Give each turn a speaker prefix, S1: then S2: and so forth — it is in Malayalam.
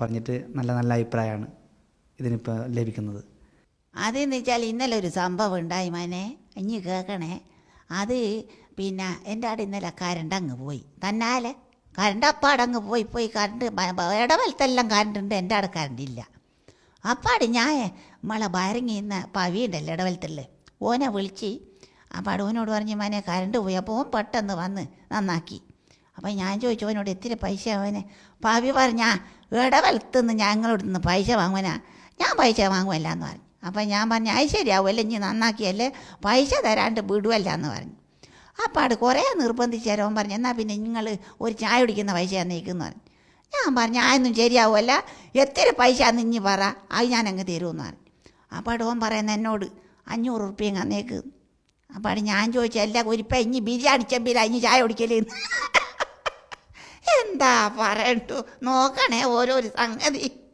S1: പറഞ്ഞിട്ട് നല്ല നല്ല അഭിപ്രായമാണ് ഇതിനിപ്പോൾ ലഭിക്കുന്നത്.
S2: അതെന്ന് വെച്ചാൽ ഇന്നലെ ഒരു സംഭവം ഉണ്ടായി മോനെ. ഇനി കേൾക്കണേ. അത് പിന്നെ എന്റെ അവിടെ ഇന്നലെ കരണ്ട് അങ്ങ് പോയി. തന്നാലെ കരണ്ട് അപ്പാട് അങ്ങ് പോയി പോയി കരണ്ട് ഇടവലത്തെല്ലാം കരണ്ട് ഉണ്ട് എന്റെ അവിടെ കരണ്ട് ഇല്ല. അപ്പാട് ഞാൻ നമ്മളെ ഭയരങ്ങിന്ന പവിയുണ്ടല്ലോ ഇടവലത്തല്ലേ. ഓനെ വിളിച്ച് അപ്പാട് ഓനോട് പറഞ്ഞ് മോനെ കരണ്ട് പോയി. അപ്പോൾ ഓൻ പെട്ടെന്ന് വന്ന് നന്നാക്കി. അപ്പം ഞാൻ ചോദിച്ചു ഓനോട് എത്തിരി പൈസ? അവനെ പവി പറഞ്ഞാ ഇടവലത്തുനിന്ന് ഞങ്ങളോട് നിന്ന് പൈസ വാങ്ങുവനാ? ഞാൻ പൈസ വാങ്ങുമല്ല എന്ന് പറഞ്ഞു. അപ്പം ഞാൻ പറഞ്ഞു അത് ശരിയാവുമല്ലോ ഇനി നന്നാക്കിയല്ലേ പൈസ തരാണ്ട് വിടുവല്ല എന്ന് പറഞ്ഞു. അപ്പം അവിടെ കുറേ നിർബന്ധിച്ച് തരാൻ പറഞ്ഞു എന്നാൽ പിന്നെ നിങ്ങൾ ഒരു ചായ കുടിക്കുന്ന പൈസ തന്നേക്കെന്ന് പറഞ്ഞു. ഞാൻ പറഞ്ഞു ആയൊന്നും ശരിയാവുമല്ല എത്ര പൈസ നിഞ്ഞ് പറ. അത് ഞാൻ അങ്ങ് തരുമെന്ന് പറഞ്ഞു. അപ്പം അവിടെ ഓൻ പറയുന്ന എന്നോട് അഞ്ഞൂറ് ഉറുപ്പ്യം തന്നേക്ക് അവിടെ ഞാൻ ചോദിച്ചു എല്ലാ കുരിപ്പ ഇനി ബിരിയാണി ചെമ്പില ഇനി ചായ കുടിക്കലേന്ന് എന്താ പറയണ്ടു? നോക്കണേ ഓരോരു സംഗതി.